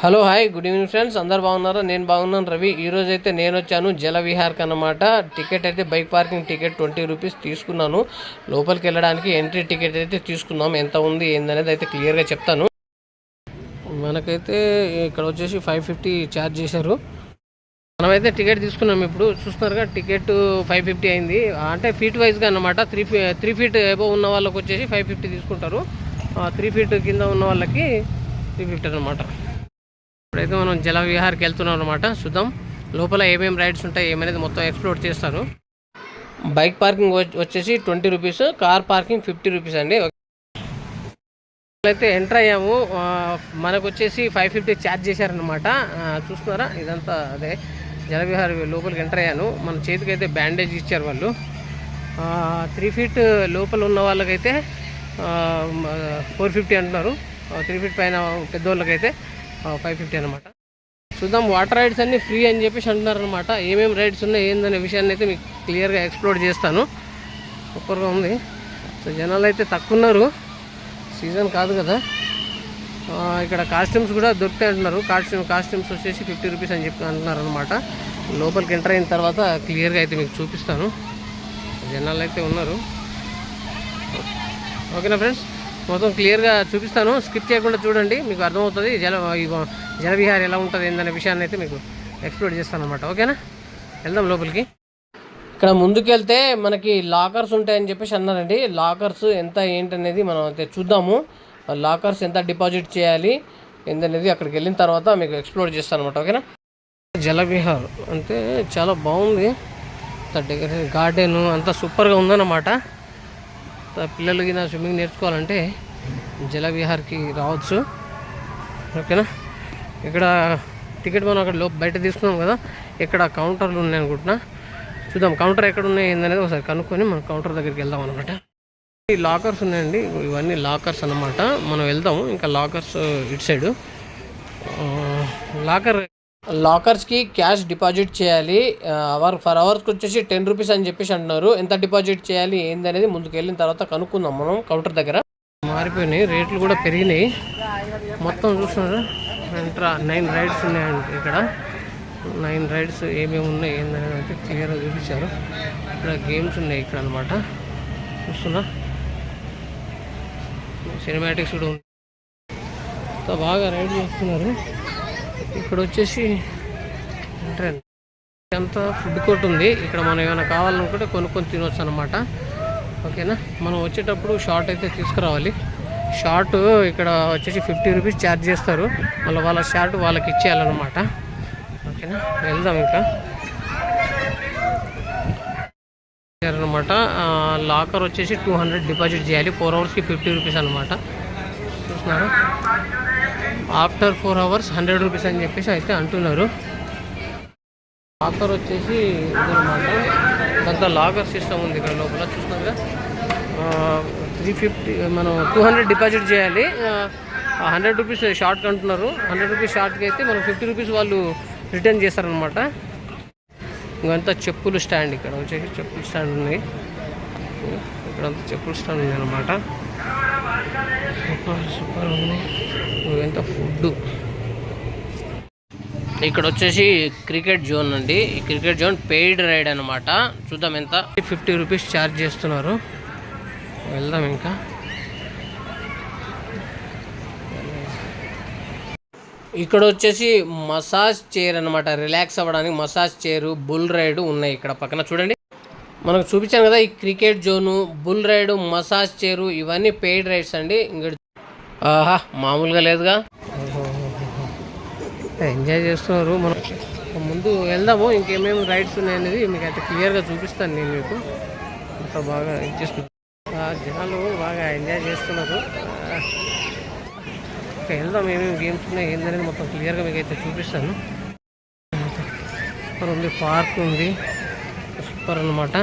Hello hi good evening friends. అందరు బాగున్నారా? నేను బాగున్నాను రవి. ఈ అయితే నేను వచ్చాను జల విహార్కి అన్నమాట. టికెట్ అయితే bike parking ticket twenty rupees తీసుకున్నాను. లోపలికి వెళ్ళడానికి ఎంట్రీ టికెట్ అయితే తీసుకున్నాం. ఎంత ఉంది ఏందనేది అయితే క్లియర్గా చెప్తాను. మనకైతే ఇక్కడ వచ్చేసి ఫైవ్ ఫిఫ్టీ ఛార్జ్ చేశారు. మనమైతే టికెట్ తీసుకున్నాం ఇప్పుడు. చూస్తున్నారుగా టికెట్ ఫైవ్ ఫిఫ్టీ అయింది. అంటే ఫీట్ వైజ్గా అన్నమాట. Three fee three feet above ఉన్న వాళ్ళకి వచ్చేసి ఫైవ్ ఫిఫ్టీ తీసుకుంటారు. త్రీ ఫీట్ కింద ఉన్న వాళ్ళకి త్రీ ఫిఫ్టీ అనమాట ఇప్పుడైతే మనం జల విహార్కి వెళ్తున్నాం అనమాట చూద్దాం. లోపల ఏమేమి రైడ్స్ ఉంటాయి ఏమనేది మొత్తం ఎక్స్ప్లోర్ చేస్తాను. బైక్ పార్కింగ్ వచ్చేసి twenty rupees car parking fifty rupees అండి. అయితే ఎంటర్ అయ్యాము. మనకు వచ్చేసి ఫైవ్ ఫిఫ్టీ ఛార్జ్ చేశారనమాట చూస్తున్నారా? ఇదంతా అదే జలవిహార్ లోపలికి ఎంటర్ అయ్యాను. మన చేతికి అయితే బ్యాండేజ్ ఇచ్చారు వాళ్ళు. త్రీ ఫీట్ లోపల ఉన్న వాళ్ళకైతే ఫోర్ ఫిఫ్టీ అంటున్నారు. త్రీ ఫీట్ పైన పెద్దోళ్ళకైతే ఫైవ్ ఫిఫ్టీ అనమాట చూద్దాం వాటర్ రైడ్స్ అన్నీ ఫ్రీ అని చెప్పేసి అంటున్నారు అనమాట ఏమేమి రైడ్స్ ఉన్నాయి ఏందనే విషయాన్ని అయితే మీకు క్లియర్గా ఎక్స్ప్లోర్ చేస్తాను. సూపర్గా ఉంది. సో జనాలు అయితే తక్కువ ఉన్నారు సీజన్ కాదు. కదా ఇక్కడ కాస్ట్యూమ్స్ కూడా దొరుకుతాయి అంటున్నారు. కాస్ట్యూమ్ కాస్ట్యూమ్స్ వచ్చేసి ఫిఫ్టీ రూపీస్ అని చెప్పి అంటున్నారు అనమాట లోపలికి ఎంటర్ అయిన తర్వాత క్లియర్గా అయితే మీకు చూపిస్తాను. జనాలు అయితే ఉన్నారు. ఓకేనా ఫ్రెండ్స్ మొత్తం క్లియర్గా చూపిస్తాను. స్కిప్ చేయకుండా చూడండి. మీకు అర్థమవుతుంది. జల జలవిహార్ ఎలా ఉంటుంది ఏందనే విషయాన్ని అయితే మీకు ఎక్స్ప్లోర్ చేస్తాను అనమాట ఓకేనా వెళ్దాం లోపలికి. ఇక్కడ ముందుకెళ్తే మనకి లాకర్స్ ఉంటాయని చెప్పేసి అన్నారండి. లాకర్స్ ఎంత ఏంటనేది మనం అయితే చూద్దాము. లాకర్స్ ఎంత డిపాజిట్ చేయాలి ఏందనేది అక్కడికి వెళ్ళిన తర్వాత మీకు ఎక్స్ప్లోర్ చేస్తాను అనమాట ఓకేనా జలవిహార్ అంటే చాలా బాగుంది. డెకరేషన్ గార్డెన్ అంతా సూపర్గా ఉందన్నమాట. పిల్లలు కింద స్విమ్మింగ్ నేర్చుకోవాలంటే జలవిహార్కి రావచ్చు. ఓకేనా? ఇక్కడ టికెట్ మనం అక్కడ లోపు బయట తీసుకున్నాం కదా ఇక్కడ కౌంటర్లు ఉన్నాయి అనుకుంటున్నా. చూద్దాం కౌంటర్ ఎక్కడ ఉన్నాయి ఏందనేది ఒకసారి కనుక్కొని మనం కౌంటర్ దగ్గరికి వెళ్దాం అనమాట. ఈ లాకర్స్ ఉన్నాయండి ఇవన్నీ లాకర్స్ అన్నమాట. మనం వెళ్దాము ఇంకా లాకర్స్ ఇటు సైడు. లాకర్ లాకర్స్కి క్యాష్ డిపాజిట్ చేయాలి. అవర్ ఫర్ అవర్స్కి వచ్చేసి టెన్ రూపీస్ అని చెప్పేసి అంటున్నారు. ఎంత డిపాజిట్ చేయాలి ఏంది అనేది ముందుకు వెళ్ళిన తర్వాత కనుక్కుందాం మనం కౌంటర్ దగ్గర. మారిపోయినాయి రేట్లు కూడా పెరిగినాయి. మొత్తం చూస్తున్నారు. ఎంట్రా నైన్ రైడ్స్ ఉన్నాయండి ఇక్కడ. నైన్ రైడ్స్ ఏమేమి ఉన్నాయి ఏందని అయితే క్లియర్గా చూపించారు. ఇక్కడ గేమ్స్ ఉన్నాయి ఇక్కడ అనమాట చూస్తున్నా. సినిమాటిక్స్ కూడా ఉంది. బాగా రైడ్ చేస్తున్నారు. ఇక్కడ వచ్చేసి ఎంట్రన్ అంతా ఫుడ్ కోర్ట్ ఉంది. ఇక్కడ మనం ఏమైనా కావాలనుకుంటే కొనుక్కొని తినవచ్చు అనమాట ఓకేనా? మనం వచ్చేటప్పుడు షార్ట్ అయితే తీసుకురావాలి. షార్ట్ ఇక్కడ వచ్చేసి ఫిఫ్టీ రూపీస్ ఛార్జ్ చేస్తారు. మళ్ళీ వాళ్ళ షార్ట్ వాళ్ళకి ఇచ్చేయాలన్నమాట. ఓకేనా? వెళ్దాం ఇంకా. అనమాట లాకర్ వచ్చేసి టూ హండ్రెడ్ డిపాజిట్ చేయాలి. ఫోర్ అవర్స్కి ఫిఫ్టీ రూపీస్ అనమాట చూస్తున్నారా after four hours hundred rupees అని చెప్పేసి అయితే అంటున్నారు. లాకర్ వచ్చేసి ఇదనమాట కొంత లాకర్ సిస్టమ్ ఉంది ఇక్కడ లోపల చూస్తున్నారుగా త్రీ ఫిఫ్టీ మనం టూ హండ్రెడ్ డిపాజిట్ చేయాలి. హండ్రెడ్ రూపీస్ షార్ట్ అంటున్నారు హండ్రెడ్ రూపీస్ షార్ట్కి అయితే మనం ఫిఫ్టీ రూపీస్ వాళ్ళు రిటర్న్ చేస్తారనమాట ఇంకంతా చెప్పులు స్టాండ్ ఇక్కడ. వచ్చేసి చెప్పులు స్టాండ్ ఉన్నాయి. ఇక్కడంతా చెప్పులు స్టాండ్ ఉంది అనమాట సూపర్ సూపర్ ఉంది. ఎంత ఫుడ్. ఇక్కడ వచ్చేసి క్రికెట్ జోన్ అండి. ఈ క్రికెట్ జోన్ పెయిడ్ రైడ్ అనమాట చూద్దాం ఎంత. ఫిఫ్టీ రూపీస్ ఛార్జ్ చేస్తున్నారు. వెళ్దాం ఇంకా. ఇక్కడ వచ్చేసి మసాజ్ చైర్ అనమాట రిలాక్స్ అవ్వడానికి మసాజ్ చైర్ బుల్ రైడ్ ఉన్నాయి ఇక్కడ పక్కన. చూడండి. మనకు చూపించాను కదా ఈ cricket zone bull ride massage chair ఇవన్నీ పెయిడ్ రైడ్స్ అండి. ఇంకా ఆహా మామూలుగా లేదుగా. ఎంజాయ్ చేస్తున్నారు మనం. ముందు వెళ్దాము ఇంకేమేమి రైడ్స్ ఉన్నాయనేది మీకు అయితే క్లియర్గా చూపిస్తాను నేను మీకు. అంత బాగా ఇచ్చేస్తున్నాను జనాలు బాగా ఎంజాయ్ చేస్తున్నారు. ఇంకా వెళ్దాం ఏమేమి గేమ్స్ ఉన్నాయి ఏందనేది మొత్తం క్లియర్గా మీకు అయితే చూపిస్తాను. సూపర్ ఉంది పార్క్ ఉంది. సూపర్ అనమాట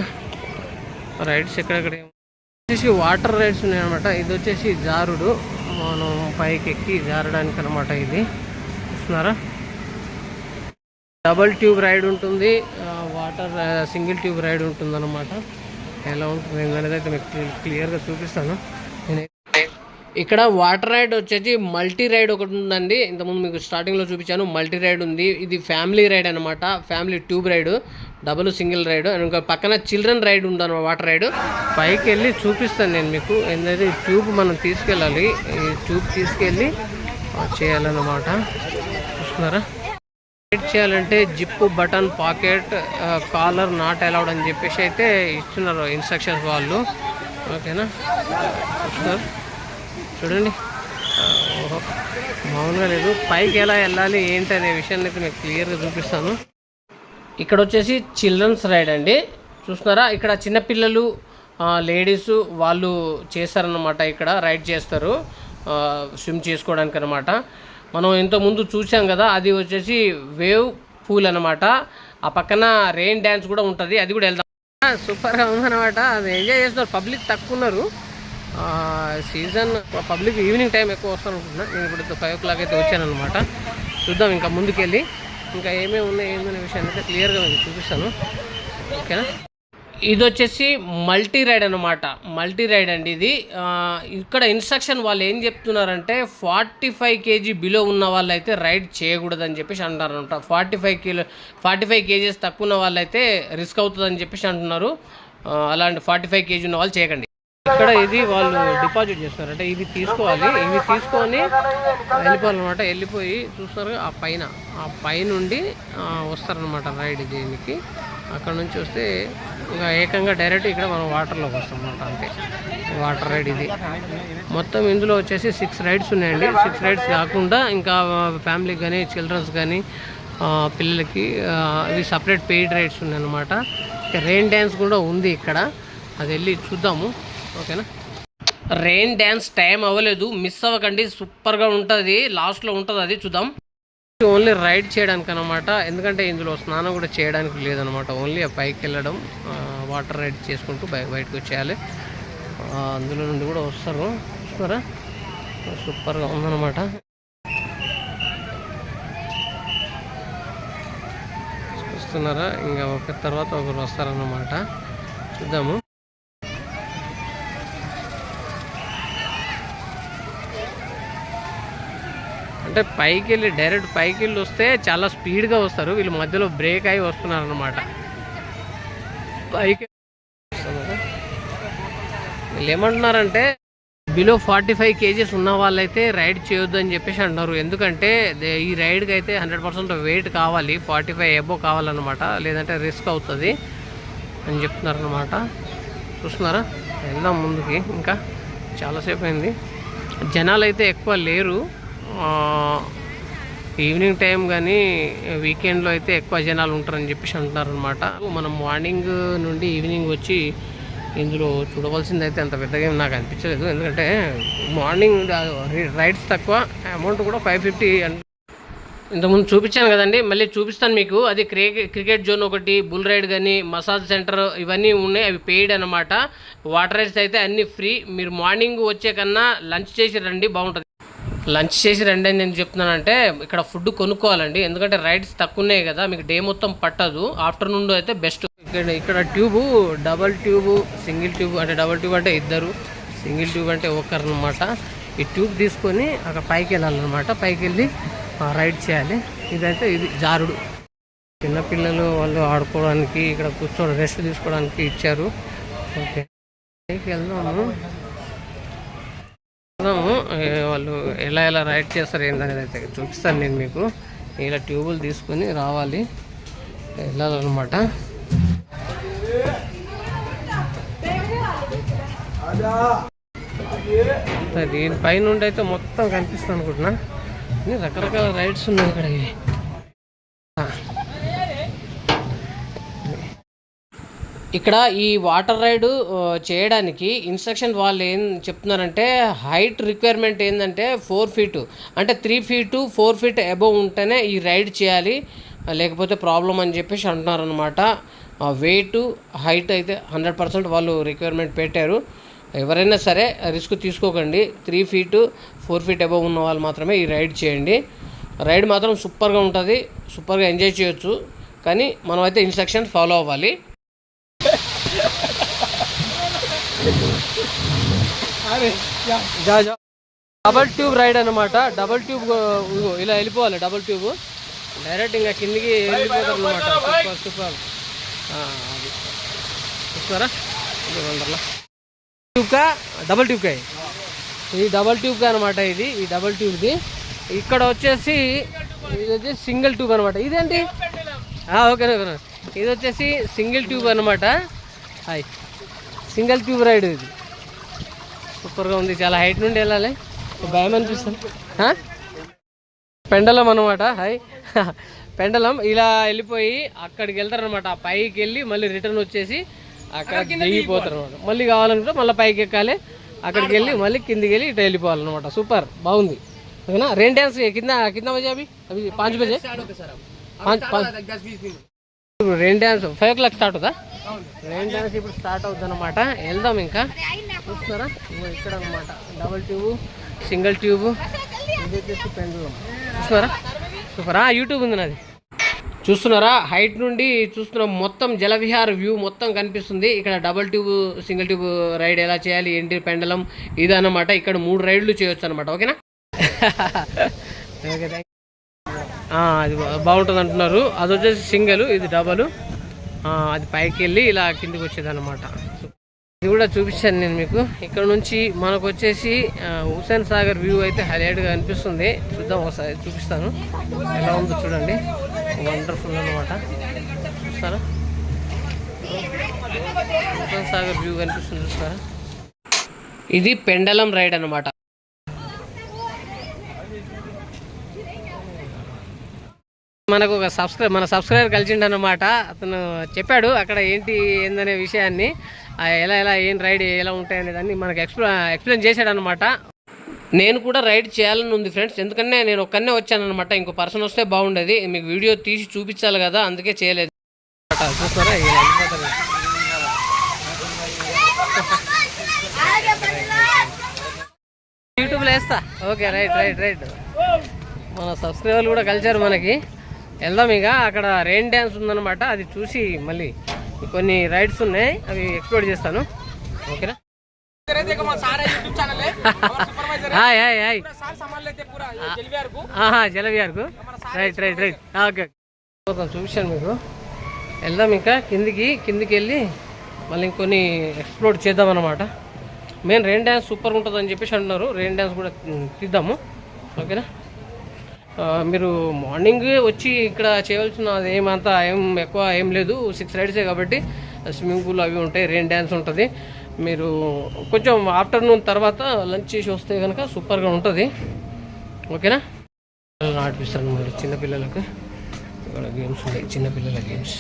రైడ్స్ ఎక్కడెక్కడ వచ్చేసి వాటర్ రైడ్స్ ఉన్నాయన్నమాట. ఇది వచ్చేసి జారుడు. మనం పైకి ఎక్కి జారడానికి అనమాట ఇది. చూస్తున్నారా? డబల్ ట్యూబ్ రైడ్ ఉంటుంది. వాటర్ సింగిల్ ట్యూబ్ రైడ్ ఉంటుంది అనమాట ఎలా ఉంటుంది అనేది అయితే మీకు క్లియర్గా చూపిస్తాను. ఇక్కడ వాటర్ రైడ్ వచ్చేసి మల్టీ రైడ్ ఒకటి ఉందండి. ఇంతకుముందు మీకు స్టార్టింగ్లో చూపించాను. మల్టీ రైడ్ ఉంది. ఇది ఫ్యామిలీ రైడ్ అనమాట family tube ride. Double single ride ఇంకా పక్కన చిల్డ్రన్ రైడ్ ఉందన్నమాట వాటర్ రైడ్. పైకి వెళ్ళి చూపిస్తాను నేను మీకు. ఏంటంటే ట్యూబ్ మనం తీసుకెళ్ళాలి. ఈ ట్యూబ్ తీసుకెళ్ళి చేయాలన్నమాట. చూస్తున్నారా? రైడ్ చేయాలంటే zip button pocket collar not allowed అని చెప్పేసి అయితే ఇస్తున్నారు ఇన్స్ట్రక్షన్స్ వాళ్ళు. ఓకేనా? చూస్తున్నారు? చూడండి. ఓహో మామూలుగా లేదు. పైకి ఎలా వెళ్ళాలి ఏంటి అనే విషయాన్ని అయితే మీకు క్లియర్గా చూపిస్తాను. ఇక్కడ వచ్చేసి చిల్డ్రన్స్ రైడ్ అండి. చూస్తున్నారా? ఇక్కడ చిన్నపిల్లలు లేడీస్ వాళ్ళు చేస్తారనమాట ఇక్కడ రైడ్ చేస్తారు స్విమ్ చేసుకోవడానికి అనమాట మనం ఇంతకుముందు చూసాం కదా అది వచ్చేసి వేవ్ పూల్ అనమాట ఆ పక్కన రెయిన్ డ్యాన్స్ కూడా ఉంటుంది అది కూడా వెళ్దాం. సూపర్గా ఉందన్నమాట అది ఎంజాయ్ చేస్తున్నారు పబ్లిక్ తక్కువ ఉన్నారు. సీజన్ పబ్లిక్ ఈవినింగ్ టైం ఎక్కువ వస్తారు అనుకుంటున్నా నేను ఇప్పుడు ఫైవ్ ఓ క్లాక్ అయితే వచ్చాను అనమాట చూద్దాం ఇంకా ముందుకెళ్ళి. ఇంకా ఏమేమి ఉన్నాయి ఏమనే విషయాన్ని అయితే క్లియర్గా మీకు చూపిస్తాను. ఓకేనా? ఇది వచ్చేసి మల్టీ రైడ్ అనమాట మల్టీ రైడ్ అండి ఇది. ఆ, ఇక్కడ ఇన్స్ట్రక్షన్ వాళ్ళు ఏం చెప్తున్నారంటే ఫార్టీ ఫైవ్ కేజీ బిలో ఉన్న వాళ్ళైతే రైడ్ చేయకూడదని చెప్పేసి అంటారనమాట forty five kilo forty five KGs తక్కువ ఉన్న వాళ్ళైతే రిస్క్ అవుతుందని చెప్పేసి అంటున్నారు. అలాంటి ఫార్టీ ఫైవ్ కేజీ ఉన్న వాళ్ళు చేయకండి. ఇక్కడ ఇది వాళ్ళు డిపాజిట్ చేస్తున్నారు. అంటే ఇది తీసుకోవాలి ఇవి తీసుకొని వెళ్ళిపోవాలన్నమాట. వెళ్ళిపోయి చూస్తారు ఆ పైన ఆ పైనుండి వస్తారనమాట రైడ్ దీనికి. అక్కడ నుంచి వస్తే ఇక ఏకంగా డైరెక్ట్ ఇక్కడ మనం వాటర్లోకి వస్తాం అనమాట అంతే. వాటర్ రైడ్ ఇది. మొత్తం ఇందులో వచ్చేసి సిక్స్ రైడ్స్ ఉన్నాయండి. సిక్స్ రైడ్స్ కాకుండా ఇంకా ఫ్యామిలీకి కానీ చిల్డ్రన్స్ కానీ పిల్లలకి ఇవి సపరేట్ పెయిడ్ రైడ్స్ ఉన్నాయన్నమాట. ఇంకా రెయిన్ డ్యాన్స్ కూడా ఉంది ఇక్కడ. అది వెళ్ళి చూద్దాము. ఓకేనా? రెయిన్ డ్యాన్స్ టైం అవ్వలేదు. మిస్ అవ్వకండి. సూపర్గా ఉంటుంది. లాస్ట్లో ఉంటుంది. అది చూద్దాం. ఓన్లీ రైడ్ చేయడానికి అనమాట ఎందుకంటే ఇందులో స్నానం కూడా చేయడానికి లేదనమాట ఓన్లీ ఆ పైకి వెళ్ళడం వాటర్ రైడ్ చేసుకుంటూ బయ బయటకు వచ్చేయాలి. అందులో నుండి కూడా వస్తారు. చూస్తారా? సూపర్గా ఉందన్నమాట. చూస్తున్నారా? ఇంకా ఒక తర్వాత ఒకరు వస్తారన్నమాట. చూద్దాము. అంటే పైకి వెళ్ళి డైరెక్ట్ పైకి వెళ్ళి వస్తే చాలా స్పీడ్గా వస్తారు. వీళ్ళు మధ్యలో బ్రేక్ అయి వస్తున్నారు అనమాట పైకి వీళ్ళు ఏమంటున్నారంటే బిలో ఫార్టీ ఫైవ్ కేజీస్ ఉన్న వాళ్ళైతే రైడ్ చేయొద్దు అని చెప్పేసి అంటున్నారు. ఎందుకంటే ఈ రైడ్కి అయితే హండ్రెడ్ పర్సెంట్ వెయిట్ కావాలి. ఫార్టీ ఫైవ్ ఎబో కావాలన్నమాట. లేదంటే రిస్క్ అవుతుంది అని చెప్తున్నారు అనమాట చూస్తున్నారా? వెళ్దాం ముందుకి. ఇంకా చాలాసేపు అయింది. జనాలు అయితే ఎక్కువ లేరు. ఈవినింగ్ టైం కానీ వీకెండ్లో అయితే ఎక్కువ జనాలు ఉంటారని చెప్పేసి అంటున్నారు అనమాట మనం మార్నింగ్ నుండి ఈవినింగ్ వచ్చి ఇందులో చూడవలసింది అయితే అంత పెద్దగా నాకు అనిపించలేదు. ఎందుకంటే మార్నింగ్ రైడ్స్ తక్కువ అమౌంట్ కూడా ఫైవ్ ఫిఫ్టీ ఇంతకుముందు చూపించాను కదండి మళ్ళీ చూపిస్తాను మీకు. అది క్రికె క్రికెట్ జోన్ ఒకటి బుల్ రైడ్ కానీ మసాజ్ సెంటర్ ఇవన్నీ ఉన్నాయి అవి పెయిడ్ అనమాట వాటర్ రైడ్స్ అయితే అన్నీ ఫ్రీ. మీరు మార్నింగ్ వచ్చే కన్నా లంచ్ చేసి రండి బాగుంటుంది. లంచ్ చేసి రండి అని నేను చెప్తున్నానంటే ఇక్కడ ఫుడ్ కొనుక్కోవాలండి. ఎందుకంటే రైడ్స్ తక్కువ ఉన్నాయి కదా మీకు డే మొత్తం పట్టదు. ఆఫ్టర్నూన్ అయితే బెస్ట్. ఇక్కడ ఇక్కడ tube double tube single tube అంటే డబల్ ట్యూబ్ అంటే ఇద్దరు సింగిల్ ట్యూబ్ అంటే ఒకరు అనమాట ఈ ట్యూబ్ తీసుకొని అక్కడ పైకి వెళ్ళాలన్నమాట. పైకి వెళ్ళి రైడ్ చేయాలి. ఇదైతే ఇది జారుడు. చిన్నపిల్లలు వాళ్ళు ఆడుకోవడానికి ఇక్కడ కూర్చోవడం రెస్ట్ తీసుకోవడానికి ఇచ్చారు. ఓకే. పైకి వెళ్దాము. వాళ్ళు ఎలా ఎలా రైడ్ చేస్తారు ఏంటనేది అయితే చూపిస్తాను నేను మీకు. ఇలా ట్యూబులు తీసుకొని రావాలి. వెళ్ళాలన్నమాట. దీని పైన అయితే మొత్తం కనిపిస్తుంది అనుకుంటున్నా. రకరకాల రైడ్స్ ఉన్నాయి ఇక్కడ ఇవి ఆ. ఇక్కడ ఈ వాటర్ రైడ్ చేయడానికి ఇన్స్ట్రక్షన్ వాళ్ళు ఏం చెప్తున్నారంటే హైట్ రిక్వైర్మెంట్ ఏంటంటే ఫోర్ ఫీటు. అంటే three feet four feet above ఉంటేనే ఈ రైడ్ చేయాలి. లేకపోతే ప్రాబ్లం అని చెప్పేసి అంటున్నారు అనమాట వెయిట్ హైట్ అయితే హండ్రెడ్ పర్సెంట్ వాళ్ళు రిక్వైర్మెంట్ పెట్టారు. ఎవరైనా సరే రిస్క్ తీసుకోకండి. Three feet four feet above ఉన్న వాళ్ళు మాత్రమే ఈ రైడ్ చేయండి. రైడ్ మాత్రం సూపర్గా ఉంటుంది. సూపర్గా ఎంజాయ్ చేయొచ్చు. కానీ మనం అయితే ఇన్స్ట్రక్షన్స్ ఫాలో అవ్వాలి. డబల్ ట్యూబ్ రైడ్ అనమాట డబల్ ట్యూబ్ ఇలా వెళ్ళిపోవాలి డబల్ ట్యూబ్. డైరెక్ట్ ఇంకా కిందికి వెళ్ళిపోతారు అనమాట సూపర్ సూపర్. అది. చూస్తారా? వండర్లా ట్యూబ్ కా? డబల్ ట్యూబ్ కా ఇది. డబల్ ట్యూబ్ కా అనమాట ఇది. ఈ డబల్ ట్యూబ్ది. ఇక్కడ వచ్చేసి ఇది వచ్చేసి సింగిల్ ట్యూబ్ అనమాట ఇదేంటి? ఓకే ఓకే ఇది వచ్చేసి సింగిల్ ట్యూబ్ అనమాట హాయ్. సింగిల్ ట్యూబ్ రైడ్ ఇది. సూపర్గా ఉంది చాలా హైట్ నుండి వెళ్ళాలి. భయం అనిపిస్తుంది? పెండలం అనమాట హాయ్ పెండలం ఇలా వెళ్ళిపోయి అక్కడికి వెళ్తారనమాట ఆ పైకి వెళ్ళి మళ్ళీ రిటర్న్ వచ్చేసి అక్కడ దిగిపోతారు అనమాట మళ్ళీ కావాలనుకుంటే మళ్ళీ పైకి ఎక్కాలి. అక్కడికి వెళ్ళి మళ్ళీ కిందికి వెళ్ళి ఇటు వెళ్ళిపోవాలన్నమాట. సూపర్ బాగుంది. ఓకేనా? రెయిన్ డ్యాన్స్ కింద కింద బజే. అవి అవి పాంచ్. బజే rain dance five o'clock start అవుతా రెయిన్ డ్యాన్స్ ఇప్పుడు స్టార్ట్ అవుతుంది అనమాట వెళ్దాం ఇంకా. చూస్తున్నారా? ఇక్కడ అనమాట డబల్ ట్యూబ్ సింగిల్ ట్యూబ్ ఇది వచ్చేసి పెండులం చూస్తున్నారా? సూపరా? యూట్యూబ్ ఉంది నాది. చూస్తున్నారా? హైట్ నుండి చూస్తున్నాం. మొత్తం జలవిహార్ వ్యూ మొత్తం కనిపిస్తుంది. ఇక్కడ double tube single tube ride ఎలా చేయాలి? ఏంటి పెండలం? ఇది అన్నమాట ఇక్కడ మూడు రైడ్లు చేయొచ్చు అనమాట ఓకేనా? ఓకే అది బాగుంటుంది అంటున్నారు అది వచ్చేసి సింగిల్ ఇది డబల్ అది పైకి వెళ్ళి ఇలా కిందికి వచ్చేది అనమాట ఇది కూడా చూపించాను నేను మీకు. ఇక్కడ నుంచి మనకు వచ్చేసి హుసేన్ సాగర్ వ్యూ అయితే హైలైట్గా అనిపిస్తుంది. చూద్దాం ఒకసారి చూపిస్తాను. ఎలా ఉందో చూడండి. వండర్ఫుల్ అనమాట చూస్తారా? హుసేన్ సాగర్ వ్యూ కనిపిస్తుంది చూస్తారా? ఇది పెండలం రైడ్ అనమాట మనకు ఒక సబ్స్క్రైబ్ మన సబ్స్క్రైబర్ కలిసిండు అనమాట అతను చెప్పాడు అక్కడ ఏంటి ఏందనే విషయాన్ని ఎలా ఎలా ఏం రైడ్ ఎలా ఉంటాయనే దాన్ని మనకు ఎక్స్ప్లె ఎక్స్ప్లెయిన్ చేశాడు అనమాట నేను కూడా రైడ్ చేయాలని ఉంది ఫ్రెండ్స్ ఎందుకంటే నేను ఒక్కనే వచ్చానమాట ఇంకో పర్సన్ వస్తే బాగుండేది. మీకు వీడియో తీసి చూపించాలి కదా అందుకే చేయలేదు. చూస్తారా? యూట్యూబ్లో వేస్తా. ఓకే రైట్ రైట్ రైట్ మన సబ్స్క్రైబర్లు కూడా కలిచారు మనకి. వెళ్దాం ఇక. అక్కడ రెయిన్ డ్యాన్స్ ఉందన్నమాట. అది చూసి మళ్ళీ కొన్ని రైడ్స్ ఉన్నాయి. అవి ఎక్స్ప్లోర్ చేస్తాను. ఓకేనా? Hi hi hi. ఆహా జలవిహార్కు. రైట్ రైట్ రైట్ ఓకే చూపించాను మీకు. వెళ్దాం ఇంకా. కిందికి కిందికి వెళ్ళి మళ్ళీ ఇంకొన్ని ఎక్స్ప్లోర్ చేద్దాం అనమాట మెయిన్ రెయిన్ డ్యాన్స్ సూపర్ ఉంటుంది అని చెప్పేసి అంటున్నారు. రెయిన్ డ్యాన్స్ కూడా తీద్దాము. ఓకేనా? మీరు మార్నింగ్ వచ్చి ఇక్కడ చేయవలసిన ఏమంతా ఏం ఎక్కువ ఏం లేదు. సిక్స్ రైడ్సే కాబట్టి స్విమ్మింగ్ పూల్ అవి ఉంటాయి రెయిన్ డ్యాన్స్ ఉంటుంది. మీరు కొంచెం ఆఫ్టర్నూన్ తర్వాత లంచ్ చేసి వస్తే కనుక సూపర్గా ఉంటుంది. ఓకేనా? పిల్లలను ఆడిపిస్తాను మరి చిన్నపిల్లలకు ఇక్కడ గేమ్స్ ఉన్నాయి చిన్నపిల్లల గేమ్స్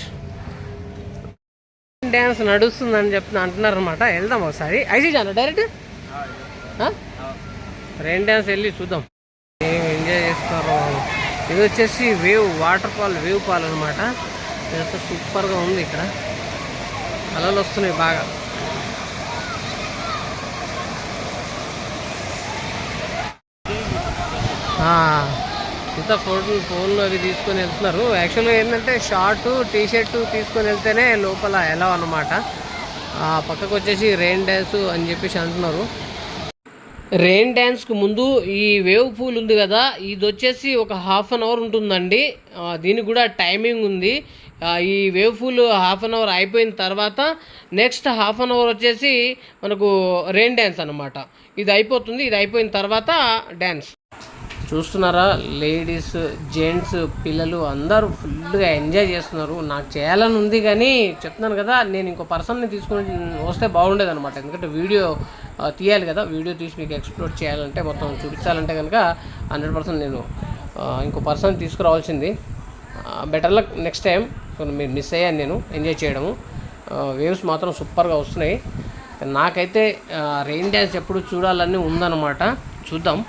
డ్యాన్స్ నడుస్తుందని చెప్తున్నా అంటున్నారు అనమాట వెళ్దాం ఒకసారి. ఐసీ జానా డైరెక్ట్? రెయిన్ డ్యాన్స్ వెళ్ళి చూద్దాం. ఎంజాయ్ చేస్తారు ఇది వచ్చేసి wave waterfall wave fall అనమాట ఇదంతా సూపర్గా ఉంది ఇక్కడ. అలలు వస్తున్నాయి బాగా. ఇంత ఫోన్ ఫోన్లు అవి తీసుకొని వెళ్తున్నారు. యాక్చువల్గా ఏంటంటే షార్ట్ టీ షర్ట్ తీసుకొని వెళ్తేనే లోపల ఎలా అనమాట పక్కకు వచ్చేసి రెయిన్ డ్యాన్స్ అని చెప్పేసి అంటున్నారు. రెయిన్ డ్యాన్స్కు ముందు ఈ వేవ్ పూల్ ఉంది కదా ఇది వచ్చేసి ఒక హాఫ్ అన్ అవర్ ఉంటుందండి. దీనికి కూడా టైమింగ్ ఉంది. ఈ wave pool half an hour అయిపోయిన తర్వాత నెక్స్ట్ హాఫ్ అన్ అవర్ వచ్చేసి మనకు రెయిన్ డ్యాన్స్ అనమాట ఇది అయిపోతుంది ఇది అయిపోయిన తర్వాత డ్యాన్స్ చూస్తున్నారా? లేడీస్ జెంట్స్ పిల్లలు అందరూ ఫుల్గా ఎంజాయ్ చేస్తున్నారు. నాకు చేయాలని ఉంది కానీ చెప్తున్నాను కదా నేను ఇంకో పర్సన్ని తీసుకొని వస్తే బాగుండేది అనమాట ఎందుకంటే వీడియో తీయాలి కదా. వీడియో తీసి మీకు ఎక్స్ప్లోర్ చేయాలంటే మొత్తం చూపించాలంటే కనుక హండ్రెడ్ పర్సెంట్ నేను ఇంకో person తీసుకురావాల్సింది. Better luck next time. మీరు మిస్ అయ్యాను నేను ఎంజాయ్ చేయడము. వేవ్స్ మాత్రం సూపర్గా వస్తున్నాయి. నాకైతే రెయిన్ డ్యాన్స్ ఎప్పుడు చూడాలని ఉందన్నమాట. చూద్దాం.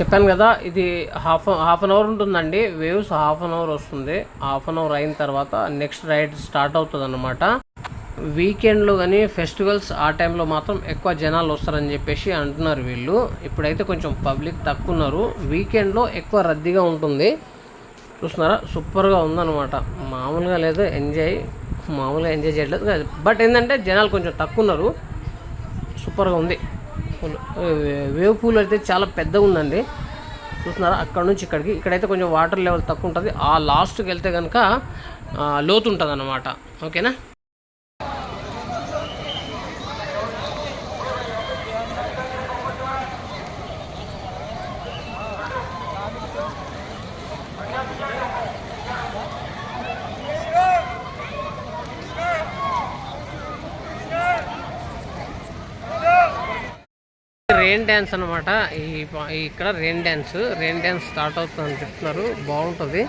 చెప్పాను కదా ఇది హాఫ్ హాఫ్ అన్ అవర్ ఉంటుందండి. వేవ్స్ హాఫ్ అన్ అవర్ వస్తుంది. హాఫ్ అన్ అవర్ అయిన తర్వాత నెక్స్ట్ రైడ్ స్టార్ట్ అవుతుంది అనమాట వీకెండ్లో కానీ ఫెస్టివల్స్ ఆ టైంలో మాత్రం ఎక్కువ జనాలు వస్తారని చెప్పేసి అంటున్నారు వీళ్ళు. ఇప్పుడైతే కొంచెం పబ్లిక్ తక్కువ ఉన్నారు. వీకెండ్లో ఎక్కువ రద్దీగా ఉంటుంది. చూస్తున్నారా? సూపర్గా ఉందన్నమాట. మామూలుగా లేదు. ఎంజాయ్ మామూలుగా ఎంజాయ్ చేయట్లేదు. బట్ ఏంటంటే జనాలు కొంచెం తక్కువ ఉన్నారు. సూపర్గా ఉంది. పూలు వేవ్ పూలు అయితే చాలా పెద్దగా ఉందండి. చూస్తున్నారా అక్కడ నుంచి ఇక్కడికి. ఇక్కడైతే కొంచెం వాటర్ లెవెల్ తక్కువ ఉంటుంది. ఆ లాస్ట్కి వెళ్తే కనుక లోతు ఉంటుంది అన్నమాట ఓకేనా? రెయిన్ డ్యాన్స్ అనమాట ఈ ఇక్కడ rain dance rain dance start అవుతుందని చెప్తున్నారు. బాగుంటుంది.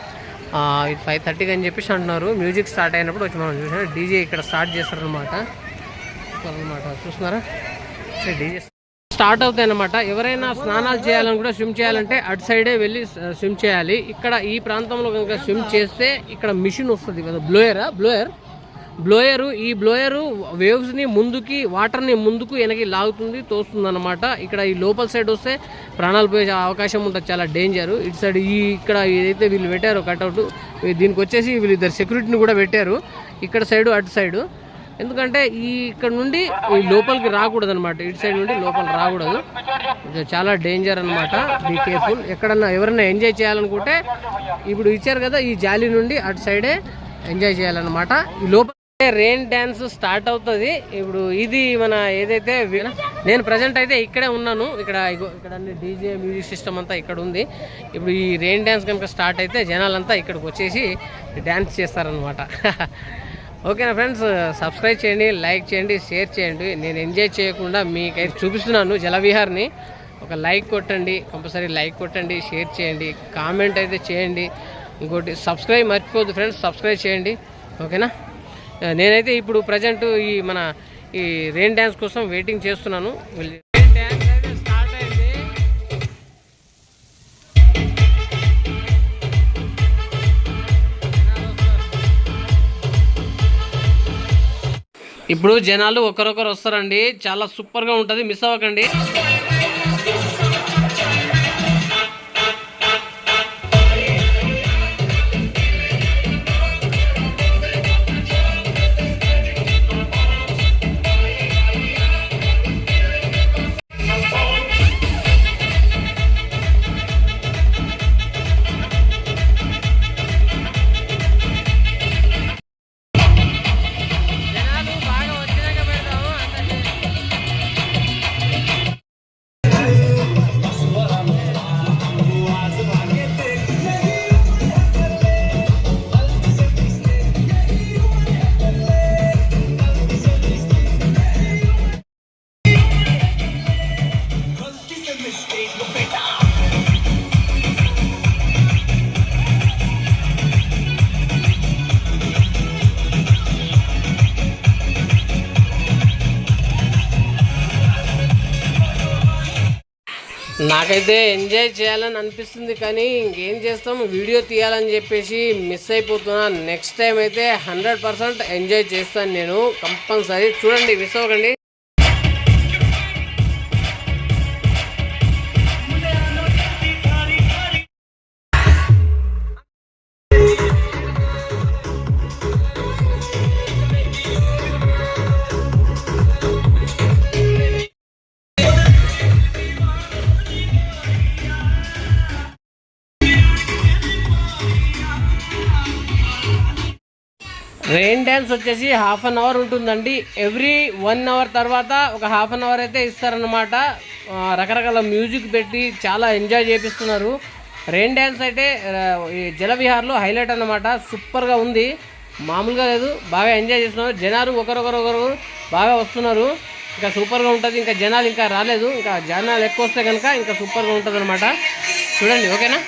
ఇది ఫైవ్ థర్టీకి అని చెప్పేసి అంటున్నారు. మ్యూజిక్ స్టార్ట్ అయినప్పుడు వచ్చి మనం చూసాం డీజే ఇక్కడ స్టార్ట్ చేస్తారనమాట అనమాట చూస్తున్నారా? డీజే స్టార్ట్ అవుతాయి అనమాట ఎవరైనా స్నానాలు చేయాలని కూడా స్విమ్ చేయాలంటే అటు సైడే వెళ్ళి స్విమ్ చేయాలి. ఇక్కడ ఈ ప్రాంతంలో కనుక స్విమ్ చేస్తే ఇక్కడ మిషన్ వస్తుంది కదా. బ్లోయరా బ్లోయర్ బ్లోయరు ఈ బ్లోయరు వేవ్స్ని ముందుకి వాటర్ని ముందుకు వెనక్కి లాగుతుంది తోస్తుంది అనమాట ఇక్కడ ఈ లోపల సైడ్ వస్తే ప్రాణాలు పోయే అవకాశం ఉంటుంది చాలా డేంజర్ ఇటు సైడ్ ఈ ఇక్కడ ఏదైతే వీళ్ళు పెట్టారో కట్అవుట్ దీనికి వచ్చేసి వీళ్ళు ఇద్దరు సెక్యూరిటీని కూడా పెట్టారు. ఇక్కడ సైడు అటు సైడు ఎందుకంటే ఈ ఇక్కడ నుండి ఈ లోపలికి రాకూడదు అనమాట ఇటు సైడ్ నుండి లోపల రాకూడదు. చాలా డేంజర్ అనమాట బీ కేర్ఫుల్ ఎక్కడన్నా ఎవరైనా ఎంజాయ్ చేయాలనుకుంటే ఇప్పుడు ఇచ్చారు కదా ఈ జాలి నుండి అటు సైడే ఎంజాయ్ చేయాలన్నమాట. ఈ లోపల రెయిన్ డ్యాన్స్ స్టార్ట్ అవుతుంది. ఇప్పుడు ఇది మన ఏదైతే నేను ప్రజెంట్ అయితే ఇక్కడే ఉన్నాను. ఇక్కడ ఇక్కడ అన్ని డీజే మ్యూజిక్ సిస్టమ్ అంతా ఇక్కడ ఉంది. ఇప్పుడు ఈ రెయిన్ డ్యాన్స్ కనుక స్టార్ట్ అయితే జనాలంతా ఇక్కడికి వచ్చేసి డ్యాన్స్ చేస్తారనమాట ఓకేనా ఫ్రెండ్స్ సబ్స్క్రైబ్ చేయండి లైక్ చేయండి షేర్ చేయండి. నేను ఎంజాయ్ చేయకుండా మీకైతే చూపిస్తున్నాను జలవిహార్ని. ఒక లైక్ కొట్టండి కంపల్సరీ లైక్ కొట్టండి షేర్ చేయండి కామెంట్ అయితే చేయండి. ఇంకోటి సబ్స్క్రైబ్ మర్చిపోద్దు ఫ్రెండ్స్ సబ్స్క్రైబ్ చేయండి. ఓకేనా నేనైతే ఇప్పుడు ప్రజెంట్ ఈ మన ఈ రెయిన్ డ్యాన్స్ కోసం వెయిటింగ్ చేస్తున్నాను. రెయిన్ డ్యాన్స్ అయితే స్టార్ట్ అయింది. ఇప్పుడు జనాలు ఒకరొకరు వస్తారండి. చాలా సూపర్గా ఉంటుంది. మిస్ అవ్వకండి. నాకైతే ఎంజాయ్ చేయాలని అనిపిస్తుంది కానీ ఇంకేం చేస్తాం? వీడియో తీయాలని చెప్పేసి మిస్ అయిపోతున్నా. నెక్స్ట్ టైం అయితే హండ్రెడ్ పర్సెంట్ ఎంజాయ్ చేస్తాను నేను. కంపల్సరీ చూడండి మిస్ అవ్వకండి. రెయిన్ డ్యాన్స్ వచ్చేసి హాఫ్ అన్ అవర్ ఉంటుందండి. ఎవ్రీ వన్ అవర్ తర్వాత ఒక హాఫ్ అన్ అవర్ అయితే ఇస్తారనమాట రకరకాల మ్యూజిక్ పెట్టి చాలా ఎంజాయ్ చేపిస్తున్నారు. రెయిన్ డ్యాన్స్ అయితే ఈ జలవిహార్లో హైలైట్ అన్నమాట. సూపర్గా ఉంది. మామూలుగా లేదు. బాగా ఎంజాయ్ చేస్తున్నారు. జనాలు ఒకరొకరొకరు బాగా వస్తున్నారు. ఇంకా సూపర్గా ఉంటుంది. ఇంకా జనాలు ఇంకా రాలేదు. ఇంకా జనాలు ఎక్కువ వస్తే కనుక ఇంకా సూపర్గా ఉంటుంది అనమాట చూడండి ఓకేనా?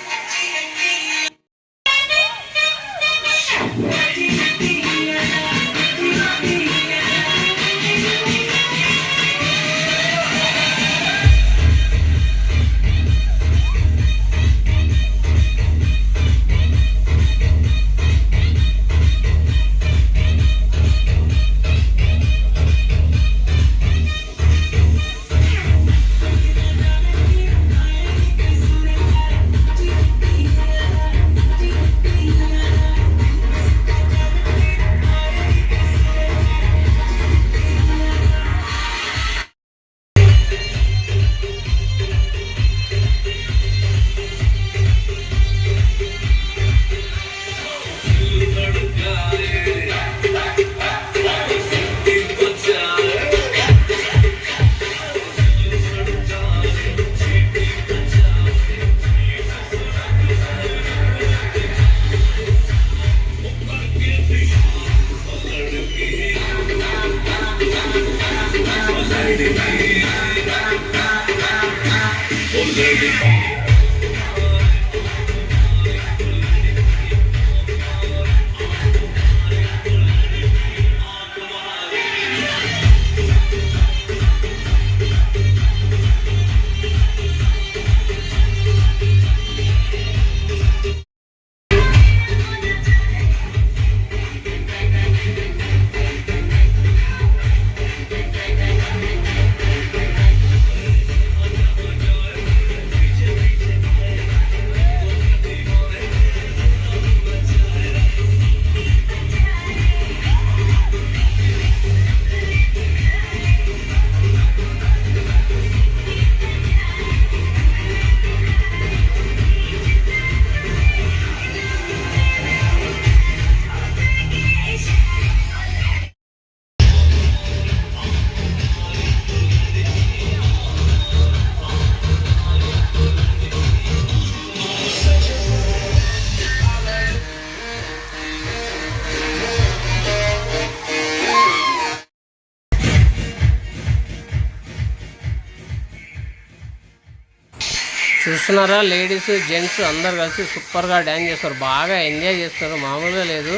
చూస్తున్నారా? లేడీస్ జెంట్స్ అందరు కలిసి సూపర్గా డ్యాన్స్ చేస్తారు. బాగా ఎంజాయ్ చేస్తారు. మామూలుగా లేదు.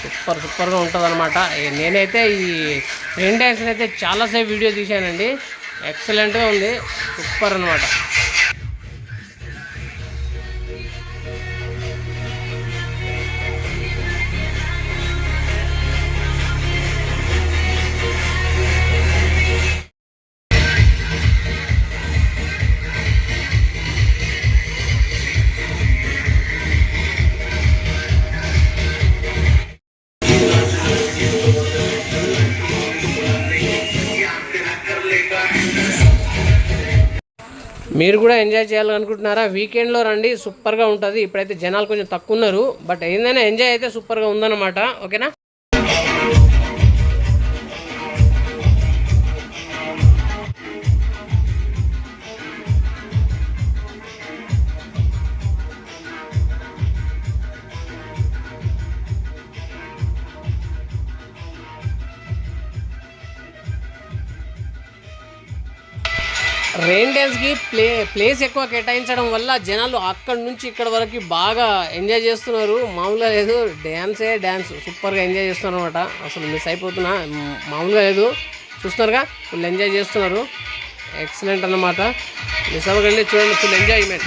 సూపర్ సూపర్గా ఉంటుంది అనమాట నేనైతే ఈ ట్రైన్ డ్యాన్స్ని అయితే చాలాసేపు వీడియో తీశానండి. ఎక్సలెంట్గా ఉంది. సూపర్ అనమాట మీరు కూడా ఎంజాయ్ చేయాలనుకుంటున్నారా? వీకెండ్లో రండి సూపర్గా ఉంటుంది. ఇప్పుడైతే జనాలు కొంచెం తక్కువ ఉన్నారు. బట్ ఏందైనా ఎంజాయ్ అయితే సూపర్గా ఉందన్నమాట. ఓకేనా రెయిన్ డ్యాన్స్కి ప్లే ప్లేస్ ఎక్కువ కేటాయించడం వల్ల జనాలు అక్కడి నుంచి ఇక్కడ వరకు బాగా ఎంజాయ్ చేస్తున్నారు. మామూలుగా లేదు. డ్యాన్సే డ్యాన్స్ సూపర్గా ఎంజాయ్ చేస్తున్నారు అనమాట అసలు మిస్ అయిపోతున్నా. మామూలుగా లేదు. చూస్తున్నారుగా? ఫుల్ ఎంజాయ్ చేస్తున్నారు. ఎక్సలెంట్ అన్నమాట. మిస్ అవ్వకండి. చూడండి full enjoyment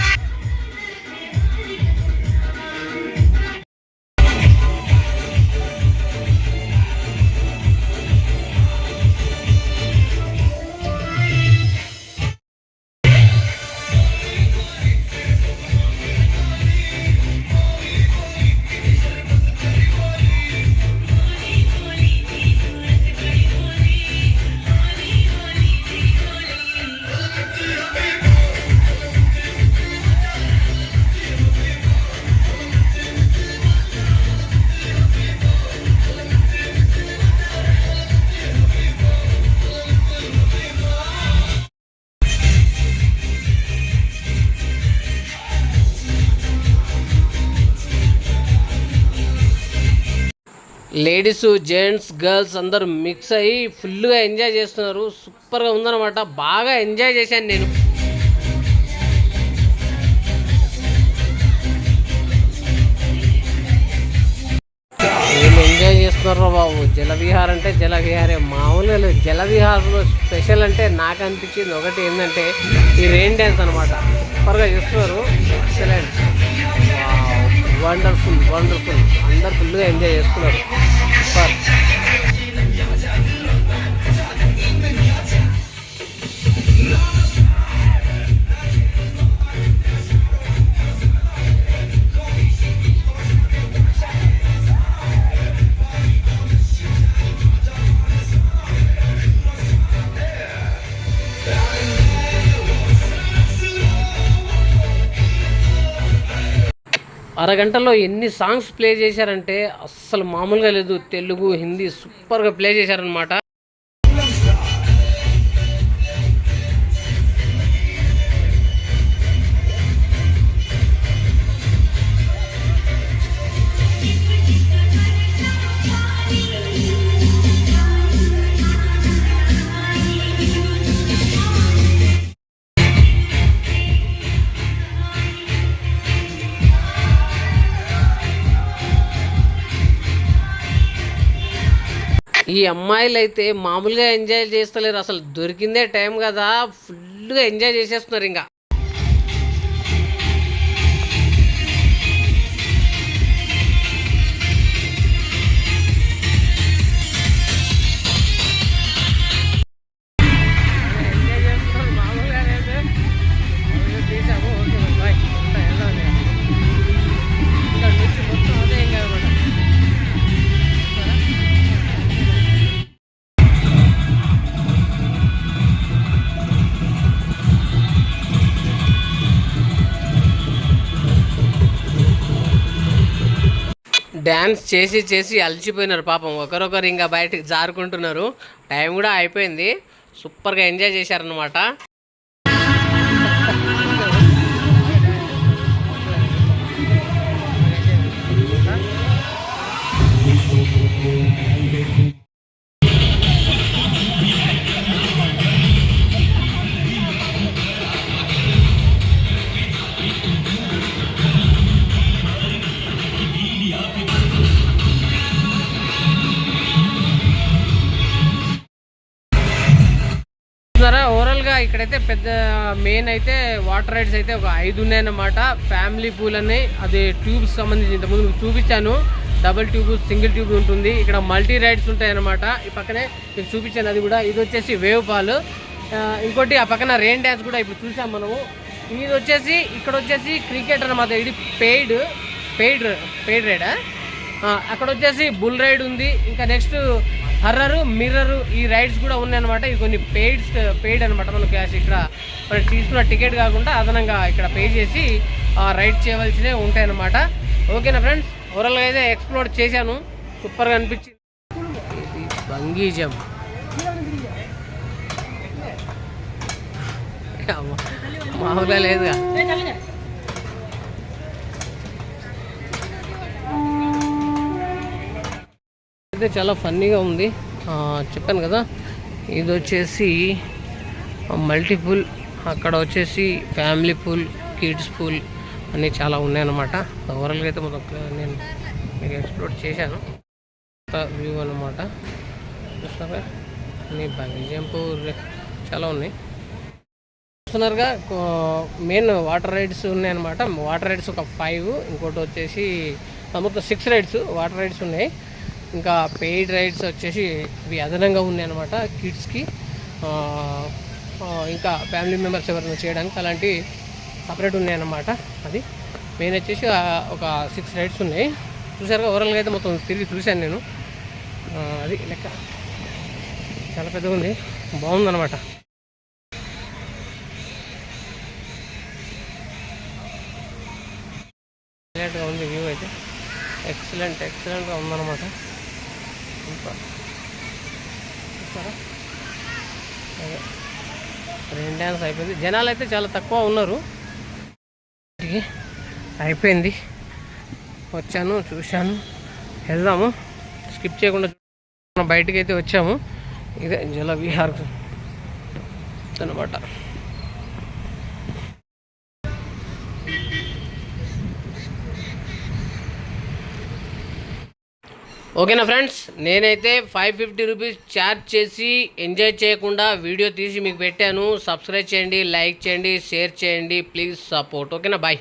ladies gents girls అందరూ మిక్స్ అయ్యి ఫుల్గా ఎంజాయ్ చేస్తున్నారు. సూపర్గా ఉందన్నమాట. బాగా ఎంజాయ్ చేశాను నేను. ఏం ఎంజాయ్ చేస్తున్నారో బాబు? జలవిహార్ అంటే జలవిహారే. మామూలుగా లేదు జలవిహార్లో స్పెషల్ అంటే నాకు అనిపించింది ఒకటి ఏంటంటే ఈ రెయిన్ డ్యాన్స్ అనమాట సూపర్గా చేస్తున్నారు. ఎక్సలెంట్. వండర్ఫుల్ వండర్ఫుల్ అందరు ఫుల్గా ఎంజాయ్ చేసుకున్నారు. సూపర్ అరగంటలో ఎన్ని సాంగ్స్ ప్లే చేశారంటే అస్సలు మామూలుగా లేదు. తెలుగు హిందీ సూపర్గా ప్లే చేశారనమాట ఈ అమ్మాయిలు అయితే మామూలుగా ఎంజాయ్ చేస్తలేరు. అసలు దొరికిందే టైం కదా. ఫుల్గా ఎంజాయ్ చేసేస్తున్నారు ఇంకా. డ్యాన్స్ చేసి చేసి అలసిపోయినారు పాపం. ఒకరొకరు ఇంకా బయటకు జారుకుంటున్నారు. టైం కూడా అయిపోయింది. సూపర్గా ఎంజాయ్ చేశారనమాట ఇక్కడైతే పెద్ద మెయిన్ అయితే వాటర్ రైడ్స్ అయితే ఒక ఐదు ఉన్నాయన్నమాట. ఫ్యామిలీ పూల్ అని అది ట్యూబ్స్ సంబంధించి ఇంతకుముందు మీకు చూపించాను. డబుల్ ట్యూబ్ సింగిల్ ట్యూబ్ ఉంటుంది. ఇక్కడ మల్టీ రైడ్స్ ఉంటాయన్నమాట. ఈ పక్కనే మీకు చూపించాను అది కూడా. ఇది వచ్చేసి వేవ్ పాల్ ఆ, ఇంకోటి ఆ పక్కన రెయిన్ డ్యాన్స్ కూడా ఇప్పుడు చూసాం మనము. ఇది వచ్చేసి ఇక్కడ వచ్చేసి క్రికెట్ అన్నమాట. ఇది పెయిడ్ పెయిడ్ పెయిడ్ రైడా అక్కడ వచ్చేసి బుల్ రైడ్ ఉంది. ఇంకా నెక్స్ట్ హర్రర్ మిర్రర్ ఈ రైడ్స్ కూడా ఉన్నాయన్నమాట. ఇవి కొన్ని పెయిడ్ పెయిడ్ అనమాట మనం క్యాష్ ఇక్కడ. మనం తీసుకున్న టికెట్ కాకుండా అదనంగా ఇక్కడ పే చేసి ఆ రైడ్ చేయవలసినవి ఉంటాయన్నమాట. ఓకేనా ఫ్రెండ్స్? ఓవరాల్గా అయితే ఎక్స్ప్లోర్ చేశాను. సూపర్గా అనిపించింది. ఇది బంగీ జంప్ మామూలుగా లేదుగా. అయితే చాలా ఫన్నీగా ఉంది. చెప్పాను కదా ఇది వచ్చేసి మల్టిపుల్ అక్కడ వచ్చేసి ఫ్యామిలీ పూల్ కిడ్స్ పూల్ అన్నీ చాలా ఉన్నాయన్నమాట. ఓవరాల్గా అయితే మొత్తం నేను మీకు ఎక్స్ప్లోర్ చేశాను. వ్యూ అనమాట చూస్తున్నారా అన్ని బంగి చాలా ఉన్నాయి. చూస్తున్నారుగా మెయిన్ వాటర్ రైడ్స్ ఉన్నాయన్నమాట. వాటర్ రైడ్స్ ఒక ఫైవ్ ఇంకోటి వచ్చేసి మొత్తం సిక్స్ రైడ్స్ వాటర్ రైడ్స్ ఉన్నాయి. ఇంకా పెయిడ్ రైడ్స్ వచ్చేసి ఇవి అదనంగా ఉన్నాయన్నమాట కిడ్స్కి ఇంకా ఫ్యామిలీ మెంబర్స్ ఎవరైనా చేయడానికి అలాంటివి సపరేట్ ఉన్నాయన్నమాట అది. మెయిన్ వచ్చేసి ఒక సిక్స్ రైడ్స్ ఉన్నాయి. చూసారుగా ఓవరాల్గా అయితే మొత్తం తిరిగి చూశాను నేను. అది లెక్క. చాలా పెద్దగా ఉంది. బాగుందన్నమాట ఎక్సలెంట్గా ఉంది వ్యూ అయితే. ఎక్సలెంట్ ఎక్సలెంట్గా ఉందన్నమాట. సూపర్. చూస్తారా రెయిన్ డ్యాన్స్ అయిపోయింది. జనాలు అయితే చాలా తక్కువ ఉన్నారు. అయిపోయింది. వచ్చాను చూశాను. వెళ్దాము. స్కిప్ చేయకుండా మనం అయితే వచ్చాము. ఇదే జల విహార్ అనమాట ఓకేనా ఫ్రెండ్స్? నేనైతే ఫైవ్ ఫిఫ్టీ రూపీస్ ఛార్జ్ చేసి ఎంజాయ్ చేయకుండా వీడియో తీసి మీకు పెట్టాను. సబ్స్క్రైబ్ చేయండి లైక్ చేయండి షేర్ చేయండి. Please support. ఓకేనా? బాయ్.